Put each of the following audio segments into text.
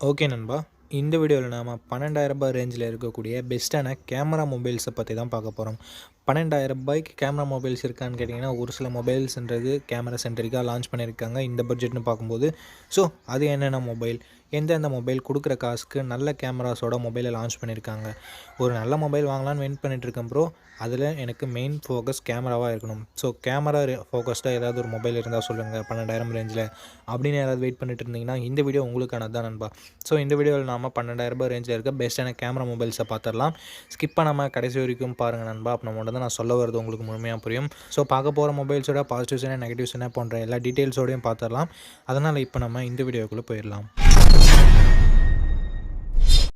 Okay நண்பா. இந்த வீடியோவில் நாம் பன்னெண்டாயிரரூபா ரூபாய் ரேஞ்சில் இருக்கக்கூடிய பெஸ்ட்டான கேமரா மொபைல்ஸை பற்றி தான் பார்க்க போகிறோம் பன்னெண்டாயிரம் ரூபாய்க்கு கேமரா மொபைல்ஸ் இருக்கான்னு கேட்டிங்கன்னா ஒரு சில மொபைல்ஸ்ன்றது கேமரா சென்டரிக்காக லான்ச் பண்ணியிருக்காங்க இந்த பட்ஜெட்னு பார்க்கும்போது. ஸோ அது என்னென்ன மொபைல் எந்தெந்த மொபைல் கொடுக்குற காசுக்கு நல்ல கேமராஸோட மொபைலை லான்ச் பண்ணியிருக்காங்க. ஒரு நல்ல மொபைல் வாங்கலான்னு வெயிட் பண்ணிகிட்டு இருக்கேன் ப்ரோ அதில் எனக்கு மெயின் ஃபோக்கஸ் கேமராவாக இருக்கணும். ஸோ கேமரா ஃபோக்கஸ்டாக ஏதாவது ஒரு மொபைல் இருந்தால் சொல்லுங்கள் பன்னெண்டாயிரம் ரேஞ்சில் அப்படின்னு யாராவது வெயிட் பண்ணிட்டு இருந்தீங்கன்னா இந்த வீடியோ உங்களுக்கானது தான் நண்பா. ஸோ இந்த வீடியோவில் நாம் பன்னெண்டாயிரம் ரூபாய் ரேஞ்சில் இருக்க பெஸ்ட்டான கேமரா மொபைல்ஸை பார்த்துடலாம் ஸ்கிப் பண்ணாமல் கடைசி வரைக்கும் பாருங்கள் நண்பா. அப்போ நம்ம தான் நான் சொல்ல வரது உங்களுக்கு முழுமையாக புரியும். ஸோ பார்க்க போகிற மொபைல்ஸோட பாசிட்டிவ்ஸ் என்ன நெகட்டிவ்ஸ் என்ன போன்ற எல்லா டீட்டெயில்ஸோடையும் பார்த்துடலாம் அதனால் இப்போ நம்ம இந்த வீடியோக்குள்ளே போயிடலாம்.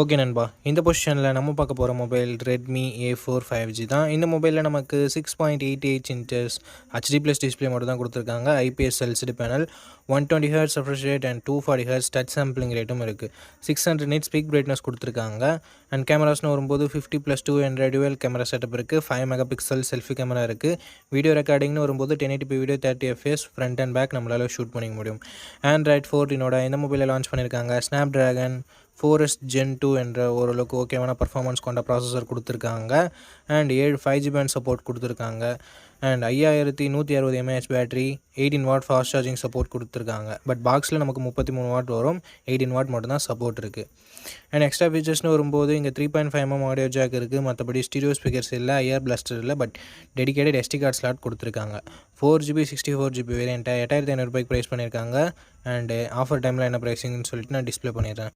ஓகே நண்பா. இந்த பொசிஷனில் நம்ம பார்க்க போகிற mobile Redmi A four five G தான். இந்த மொபைலில் நமக்கு six point eight eight inches HD plus display மட்டும் தான் கொடுத்துருக்காங்க. IPS LCD panel one twenty hertz refresh rate and two forty hertz touch sampling ரேட்டும் இருக்குது six hundred nits peak brightness கொடுத்துருக்காங்க. அண்ட் கேமராஸ்னு வரும்போது fifty plus two hundred dual camera setup இருக்குது five mega pixel selfie camera இருக்குது video ரெக்கார்டிங்னு வரும்போது ten eighty video thirty FPS front and back நம்மளால் ஷூட் பண்ணிக்க முடியும். ஆண்ட்ராய்ட் ஃபோர்டினோட இந்த மொபைலை லான்ச் பண்ணியிருக்காங்க Snapdragon four s gen two என்ற ஓரளவுக்கு ஓகேவான பர்ஃபார்மன்ஸ் கொண்ட ப்ராசஸர் கொடுத்துருக்காங்க. அண்ட் ஏழு ஃபைவ் ஜி பேண்ட் சப்போர்ட் கொடுத்துருக்காங்க. அண்ட் ஐயாயிரத்தி நூற்றி அறுபது mAh battery eighteen watt fast charging support கொடுத்துருக்காங்க. பட் பாக்ஸில் நமக்கு முப்பத்தி மூணு வாட் வரும் எயிட்டீன் வாட் மட்டும் தான் சப்போர்ட் இருக்குது அண்ட் எக்ஸ்ட்ரா ஃபீச்சர்ஸ்னு வரும்போது இங்கே three point five M audio jack இருக்குது மற்றபடி ஸ்டீரியோ ஸ்பீக்கர்ஸ் இல்லை ஐஆர் பிளஸ்டர் இல்லை but dedicated SD card slot கொடுத்துருக்காங்க. Four GB sixty four GB வேரியண்ட்டை எட்டாயிரத்தி ஐநூறுபாய்க்கு ப்ரைஸ் பண்ணியிருக்காங்க அண்டு ஆஃபர் டைமில் என்ன ப்ரைஸிங்னு சொல்லிட்டு நான் டிஸ்ப்ளே பண்ணிடுறேன்.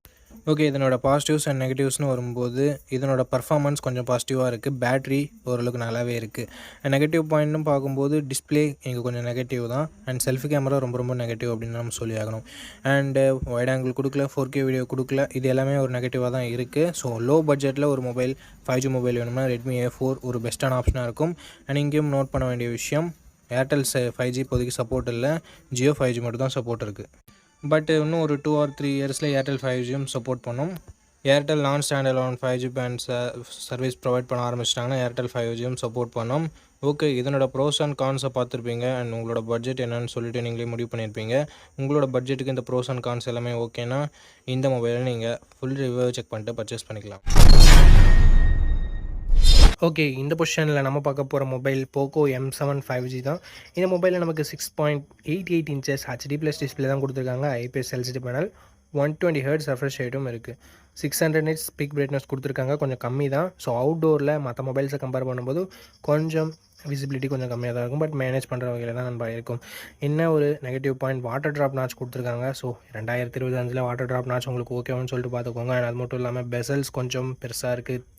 ஓகே இதனோட பாசிட்டிவ்ஸ் அண்ட் நெகட்டிவ்ஸ்னு வரும்போது இதனோட பர்ஃபார்மன்ஸ் கொஞ்சம் பாசிட்டிவாக இருக்குது பேட்ரி ஓரளவுக்கு நல்லாவே இருக்குது நெகட்டிவ் பாயிண்ட்னு பார்க்கும்போது டிஸ்பிளே இங்கே கொஞ்சம் நெகட்டிவ் தான். அண்ட் செல்ஃபி கேமரா ரொம்ப ரொம்ப நெகட்டிவ் அப்படின்னு நம்ம சொல்லி ஆகணும். அண்டு வைட் ஆங்கிள் கொடுக்கல ஃபோர் கே வீடியோ கொடுக்கல இது எல்லாமே ஒரு நெகட்டிவாக தான் இருக்குது ஸோ லோ பட்ஜெட்டில் ஒரு மொபைல் ஃபைவ் ஜி மொபைல் வேணும்னா ரெட்மி ஏ ஃபோர் ஒரு பெஸ்ட்டான ஆப்ஷனாக இருக்கும். அண்ட் இங்கேயும் நோட் பண்ண வேண்டிய விஷயம் ஏர்டெல் ஃபைவ் ஜி இப்போதைக்கு சப்போர்ட் இல்லை ஜியோ ஃபைவ் ஜி மட்டும் தான் சப்போர்ட் இருக்குது பட் இன்னும் ஒரு டூ ஆர் த்ரீ இயர்ஸில் ஏர்டெல் ஃபைவ் ஜியும் சப்போர்ட் பண்ணும். Airtel non standard one five G band service provide பண்ண ஆரம்பிச்சிட்டாங்கன்னா ஏர்டெல் ஃபைவ் ஜியும் சப்போர்ட் பண்ணும். ஓகே இதனோட ப்ரோஸ் அண்ட் கான்ஸை பார்த்துருப்பீங்க. அண்ட் உங்களோட பட்ஜெட் என்னன்னு சொல்லிட்டு நீங்களே முடிவு பண்ணியிருப்பீங்க. உங்களோட பட்ஜெட்டுக்கு இந்த ப்ரோஸ் அண்ட் கான்ஸ் எல்லாமே ஓகேனா இந்த மொபைலை நீங்கள் ஃபுல் ரிவ்யூ செக் பண்ணிட்டு பர்ச்சேஸ் பண்ணிக்கலாம். ஓகே இந்த பொசிஷனில் நம்ம பார்க்க போகிற mobile Poco M seven five G தான். இந்த மொபைலில் நமக்கு six point eight eight inches HD plus display தான் கொடுத்துருக்காங்க. IPS LCD panel one twenty hertz refresh ரேட்டும் இருக்குது six hundred nits peak brightness கொடுத்துருக்காங்க. கொஞ்சம் கம்மி தான். ஸோ அவுட்டோரில் மற்ற மொபைல்ஸை கம்பேர் பண்ணும்போது கொஞ்சம் விசிபிலிட்டி கொஞ்சம் கம்மியாக தான் இருக்கும். பட் மேனேஜ் பண்ணுற வகையில் தான் நம்ம இருக்கும். என்ன ஒரு negative point water drop notch கொடுத்துருக்காங்க? ஸோ ரெண்டாயிரத்தி இருபத்தஞ்சில் வாட்டர் ட்ராப் நாச் உங்களுக்கு ஓகேவான்னு சொல்லிட்டு பார்த்துக்கோங்க. அது மட்டும் இல்லாமல் பெசல்ஸ் கொஞ்சம் பெருசாக இருக்குது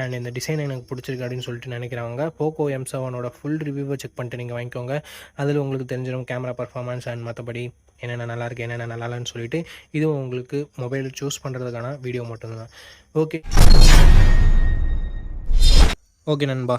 அண்ட் இந்த டிசைன் எனக்கு பிடிச்சிருக்கு அப்படின்னு சொல்லிட்டு நினைக்கிறவங்க போக்கோ எம் செவனோட ஃபுல் ரிவ்யூவை செக் பண்ணிட்டு நீங்கள் வாங்கிக்கோங்க. அதில் உங்களுக்கு தெரிஞ்சிடும் கேமரா பர்ஃபார்மன்ஸ் அண்ட் மற்றபடி என்னென்ன நல்லா இருக்குது என்னென்ன நல்லா இல்லைன்னு சொல்லிட்டு. இதுவும் உங்களுக்கு மொபைல் சூஸ் பண்ணுறதுக்கான வீடியோ மட்டும்தான். ஓகே ஓகே நண்பா.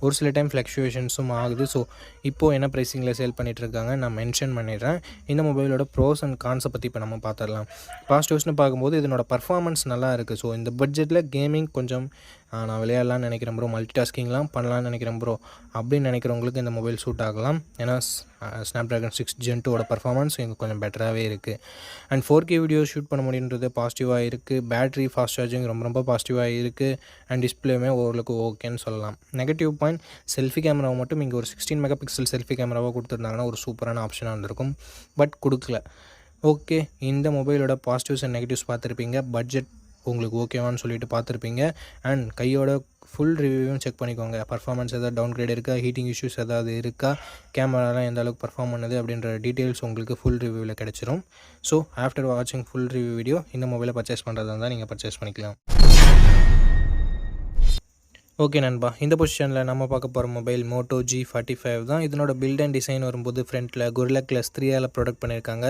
ஒரு சில டைம் ஃப்ளக்ஷுவேஷன்ஸும் ஆகுது. ஸோ இப்போது என்ன ப்ரைஸிங்கில் சேல் பண்ணிகிட்ருக்காங்க நான் மென்ஷன் பண்ணிடுறேன். இந்த மொபைலோட ப்ரோஸ் அண்ட் கான்ஸை பற்றி இப்போ நம்ம பார்த்துடலாம் பாசிட்டிவ்ஸ்னு பார்க்கும்போது இதனோட பர்ஃபார்மன்ஸ் நல்லா இருக்குது ஸோ இந்த பட்ஜெட்டில் கேமிங் கொஞ்சம் நான் விளையாடலாம்னு நினைக்கிறேன் ப்ரோ மல்டி டாஸ்கிங்லாம் பண்ணலாம்னு நினைக்கிறேன் ப்ரோ அப்படின்னு நினைக்கிறவங்களுக்கு இந்த மொபைல் சூட் ஆகலாம். ஏன்னா ஸ்னாப் ட்ராகன் சிக்ஸ் ஜென் டூவோட பர்ஃபார்மன்ஸ் இங்கே கொஞ்சம் பெட்டராகவே இருக்குது and four K video shoot பண்ண முடியுன்றது பாசிட்டிவாக இருக்குது பேட்டரி ஃபாஸ்ட் சார்ஜிங் ரொம்ப ரொம்ப பாசிட்டிவாக இருக்குது அண்ட் டிஸ்பிளேமே ஓரளவுக்கு ஓகேன்னு சொல்லலாம். நெகட்டிவ் பாயிண்ட் செல்ஃபி கேமராவை மட்டும் இங்கே ஒரு சிக்ஸ்டீன் மெகா பிக்சல் செல்ஃபி கேமராவாக கொடுத்துருந்தாங்கன்னா ஒரு சூப்பரான ஆப்ஷனாக இருந்திருக்கும். பட் கொடுக்கல. ஓகே இந்த மொபைலோட பாசிட்டிவ்ஸ் அண்ட் நெகட்டிவ்ஸ் பார்த்துருப்பீங்க. பட்ஜெட் உங்களுக்கு ஓகேவான்னு சொல்லிட்டு பார்த்துருப்பீங்க. அண்ட் கையோட ஃபுல் ரிவ்யூவும் செக் பண்ணிக்கோங்க. பர்ஃபார்மன்ஸ் ஏதாவது டவுன் கிரேட் இருக்கா? ஹீட்டிங் இஷ்யூஸ் ஏதாவது இருக்கா? கேமராலாம் எந்த அளவுக்கு பர்ஃபார்ம் பண்ணுது அப்படின்ற டீட்டெயில்ஸ் உங்களுக்கு ஃபுல் ரிவ்யூவில் கிடச்சிரும். ஸோ ஆஃப்டர் வாட்சிங் ஃபுல் ரிவ்யூ வீடியோ இந்த மொபைலை பர்ச்சேஸ் பண்ணுறதா இருந்தால் நீங்கள் பர்ச்சேஸ் பண்ணிக்கலாம். ஓகே நண்பா. இந்த பொசிஷனில் நம்ம பார்க்க போகிற mobile Moto G forty five தான். இதனோட பில்ட் அண்ட் டிசைன் வரும்போது ஃப்ரண்ட்டில் குரிலா கிளாஸ் த்ரீயால் ப்ரொடக்ட் பண்ணியிருக்காங்க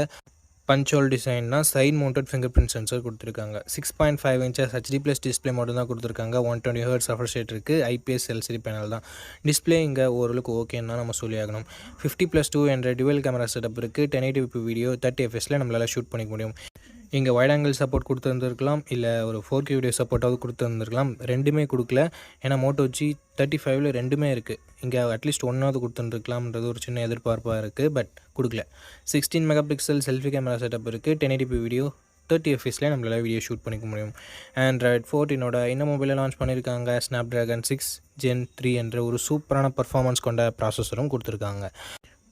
பஞ்சோல் டிசைன்னா side mounted finger print sensor கொடுத்துருக்காங்க six point five inches HD plus display மட்டும் தான் கொடுத்துருக்காங்க. ஒன் டுவெண்ட்டி ஹர்ட்ஸ் சஃபர் ரேட் இருக்குது ஐபிஎஸ் எல்சிடி பேனல் தான். டிஸ்பிளே இங்கே ஓரளவுக்கு ஓகேன்னா நம்ம சொல்லி ஆகணும் ஃபிஃப்டி ப்ளஸ் டூ என்ற டுவெல் கேமரா செட்டப் இருக்குது டென் எயிட்டி வீடியோ தேர்ட்டி எஃப்எஸில் நம்மளால் ஷூட் பண்ணிக்க முடியும். இங்கே வைட் ஆங்கிள் சப்போர்ட் கொடுத்துருந்துருக்கலாம் இல்லை ஒரு ஃபோர் கே வீடியோ சப்போர்ட்டாவது கொடுத்துருந்துருக்கலாம் ரெண்டுமே கொடுக்கல. ஏன்னா மோட்டோ ஜி தேர்ட்டி ஃபைவ்ல ரெண்டுமே இருக்குது இங்கே அட்லீஸ்ட் ஒன்றாவது கொடுத்துருக்கலாம்ன்றது ஒரு சின்ன எதிர்பார்ப்பாக இருக்குது பட் கொடுக்கல. Sixteen mega pixel selfie camera setup இருக்குது டென் எயிட்டி வீடியோ தேர்ட்டி எஃப்எஸ்லேயே நம்மளால் வீடியோ ஷூட் பண்ணிக்க முடியும். ஆண்ட்ராய்ட் ஃபோர்டீனோட இந்த மொபைலில் லான்ச் பண்ணியிருக்காங்க Snapdragon six Gen three என்ற ஒரு சூப்பரான பர்ஃபார்மன்ஸ் கொண்ட ப்ராசஸரும் கொடுத்துருக்காங்க.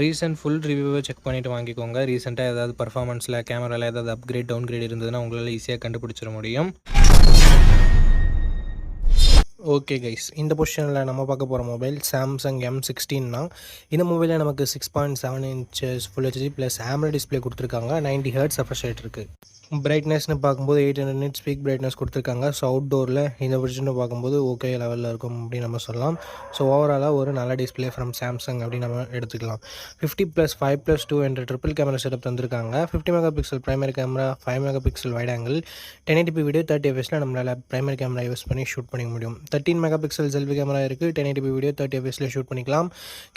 ரீசெண்ட் ஃபுல் ரிவ்யூவை செக் பண்ணிவிட்டு வாங்கிக்கோங்க. ரீசெண்டாக ஏதாவது பர்ஃபார்மன்ஸில் கேமராவில் ஏதாவது அப்கிரேட் டவுன் கிரேட் இருந்ததுன்னா உங்களால் ஈஸியாக கண்டுபிடிச்சிட முடியும். ஓகே கைஸ் இந்த பொசிஷனில் நம்ம பார்க்க போகிற மொபைல் சாம்சங் எம் சிக்ஸ்டீன்னா இந்த மொபைலில் நமக்கு six point seven inches full HD plus AMOLED display கொடுத்துருக்காங்க. நைன்டி ஹர்ட்ஸ் ரெஃப்ரெஷ் ரேட் இருக்குது பிரைட்னஸ்னு பார்க்கும்போது eight hundred nit speak brightness கொடுத்துருக்காங்க. ஸோ அவுட்டோரில் இந்த பொசிஷனை பார்க்கும்போது ஓகே லெவலில் இருக்கும் அப்படின்னு நம்ம சொல்லலாம். ஸோ ஓவராலாக ஒரு நல்ல டிஸ்பிளே ஃப்ரம் சாம்சங் அப்படின்னு நம்ம எடுத்துக்கலாம். Fifty plus five plus two என்ற ட்ரிபிள் கேமரா செட்டப் தந்திருக்காங்க. Fifty mega pixel primary camera five mega pixel wide angle ten eighty video thirty எஃப்எஸில் நம்மளால் ப்ரைமரி கேமரா யூஸ் பண்ணி ஷூட் பண்ணிக்க முடியும். Thirteen mega pixel selfie camera இருக்குது ten eighty video thirty எஃப்எஸில் shoot பண்ணிக்கலாம்.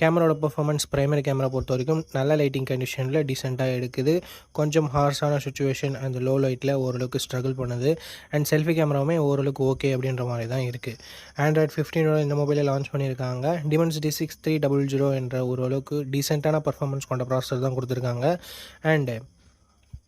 கேமராவோட performance primary camera பொறுத்த வரைக்கும் நல்ல லைட்டிங் கண்டிஷனில் டீசெண்டாக எடுக்குது. கொஞ்சம் ஹார்ஸான சுச்சுவேஷன் அந்த லோ லைட்டில் ஓரளவுக்கு ஸ்ட்ரகிள் பண்ணுது. அண்ட் செல்ஃபி கேமராவுமே ஓரளவுக்கு ஓகே அப்படின்ற மாதிரி தான் இருக்குது ஆண்ட்ராய்ட் ஃபிஃப்டீனோட இந்த மொபைலை லான்ச் பண்ணியிருக்காங்க. Dimensity six three double zero என்ற ஓரளவுக்கு டீசெண்டான பர்ஃபார்மன்ஸ் கொண்ட ப்ராசஸர் தான் கொடுத்துருக்காங்க. அண்டு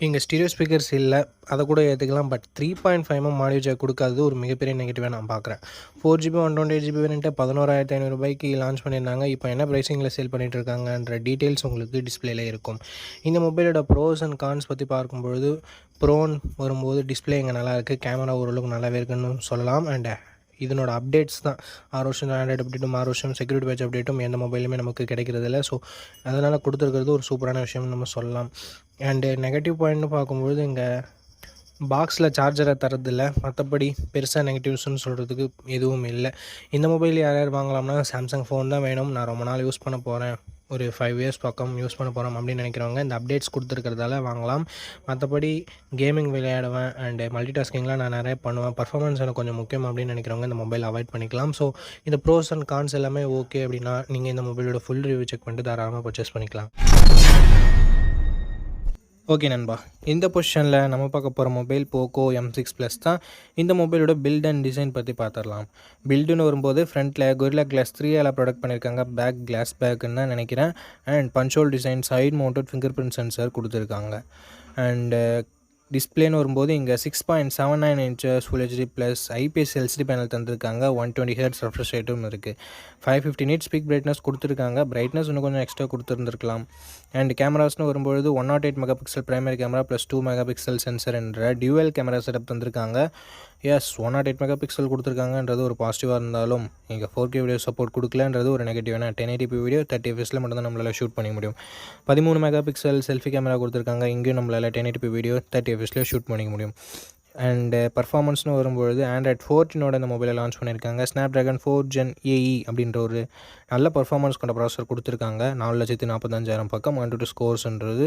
இங்கே ஸ்டீரியோ ஸ்பீக்கர்ஸ் இல்லை அதை கூட ஏற்றுக்கலாம் but three point five M audio jack கொடுக்காதது ஒரு மிகப்பெரிய நெகட்டிவாக நான் பார்க்குறேன். Four GB one twenty eight GB வேணுன்ட்டு பதினோராயிரத்தி ஐநூறுபாய்க்கு லான்ச் பண்ணியிருந்தாங்க. இப்போ என்ன ப்ரைஸிங்கில் சேல் பண்ணிகிட்டு இருக்காங்கன்ற டீட்டெயில்ஸ் உங்களுக்கு டிஸ்பிளேல இருக்கும். இந்த மொபைலோட ப்ரோஸ் அண்ட் கான்ஸ் பற்றி பார்க்கும்பொழுது ப்ரோன் வரும்போது டிஸ்பிளே இங்கே நல்லா இருக்குது கேமரா ஓரளவுக்கு நல்லாவே இருக்குன்னு சொல்லலாம். அண்ட் இதனோட அப்டேட்ஸ் தான். ஆறு வருஷம் ஆண்ட்ராய்டு அப்டேட்டும் ஆறு வருஷம் செக்யூரிட்டி பேட்ச் அப்டேட்டும் எந்த மொபைலுமே நமக்கு கிடைக்கிறது இல்லை ஸோ அதனால் கொடுத்துருக்கிறது ஒரு சூப்பரான விஷயம்னு நம்ம சொல்லலாம். அண்டு நெகட்டிவ் பாயிண்ட்னு பார்க்கும்பொழுது இங்கே பாக்ஸில் சார்ஜரை தரதில்ல மற்றபடி பெருசாக நெகட்டிவ்ஸ்னு சொல்கிறதுக்கு எதுவும் இல்லை. இந்த மொபைல் யார் யார் வாங்கலாம்னா சாம்சங் ஃபோன் தான் வேணும். நான் ரொம்ப நாள் யூஸ் பண்ண போகிறேன் ஒரு ஃபைவ் இயர்ஸ் பக்கம் யூஸ் பண்ண போகிறோம் அப்படின்னு நினைக்கிறவங்க இந்த அப்டேட்ஸ் கொடுத்துருக்கிறதால வாங்கலாம். மற்றபடி கேமிங் விளையாடுவேன். அண்டு மல்டி டாஸ்கிங்லாம் நான் நிறைய பண்ணுவேன். பர்ஃபார்மன்ஸ் எனக்கு கொஞ்சம் முக்கியம் அப்படின்னு நினைக்கிறவங்க இந்த மொபைல் அவாய்ட் பண்ணிக்கலாம். ஸோ இந்த ப்ரோஸ் அண்ட் கான்ஸ் எல்லாமே ஓகே அப்படின்னா நீங்கள் இந்த மொபைலோட ஃபுல் ரிவ்யூ செக் பண்ணிட்டு தாராளமாக பர்ச்சேஸ் பண்ணிக்கலாம். ஓகே நண்பா. இந்த பொசிஷனில் நம்ம பார்க்க போகிற mobile Poco M six plus தான். இந்த மொபைலோட பில்ட் அண்ட் டிசைன் பற்றி பார்த்துடலாம் பில்டுன்னு வரும்போது ஃப்ரண்ட்டில் கொரில்லா கிளாஸ் த்ரீ எல்லாம் ப்ரொடக்ட் பண்ணியிருக்காங்க பேக் கிளாஸ் பேக்குன்னு தான் நினைக்கிறேன். And punch hole design side mounted fingerprint sensor கொடுத்துருக்காங்க. அண்டு டிஸ்பிளேன்னு வரும்போது இங்கே six point seven nine inches full HD plus IPS LCD panel தந்திருக்காங்க. ஒன் டுவெண்ட்டி ஹேர்ஸ் ரெஃப்ரெஷ் ரேட்டும் இருக்குது five fifty nit speak brightness கொடுத்துருக்காங்க. பிரைட்னஸ் இன்னும் கொஞ்சம் எக்ஸ்ட்ரா கொடுத்துருந்துருக்கலாம். அண்ட் கேமராஸ்னு வரும்பொழுது one naught eight mega pixel primary camera plus two mega pixel sensor என்ற டியூவல் கேமரா செட்டப் தந்திருக்காங்க. Yes one naught eight mega pixel கொடுத்துருக்காங்கன்றது ஒரு பாசிட்டிவாக இருந்தாலும் இங்கே ஃபோர் கே வீடியோ சப்போர்ட் கொடுக்கலன்றது ஒரு நெகட்டிவ் ஏன்னா டென் எயிட்டி வீடியோ தேர்ட்டி எஃப்எஸில் மட்டும் தான் நம்மளால் ஷூட் பண்ணிக்க முடியும். பதிமூணு மெகா பிக்சல் செல்ஃபி கேமரா கொடுத்துருக்காங்க. இங்கேயும் நம்மளால் டென் எயிட்டி வீடியோ தேர்ட்டி எஃப்எஸில் ஷூட் பண்ணிக்க முடியும். அண்டு பர்ஃபார்மன்ஸ்னு uh, வரும்பொழுது ஆண்ட்ராய்ட் ஃபோர்டினோட இந்த மொபைலை லான்ச் பண்ணியிருக்காங்க. Snapdragon four gen AE அப்படின்ற ஒரு நல்ல பர்ஃபார்மன்ஸ் கொண்ட ப்ராசர் கொடுத்துருக்காங்க. நாலு லட்சத்தி நாற்பத்தஞ்சாயிரம் பக்கம் அண்ட் டூ ஸ்கோர்ஸ்ன்றது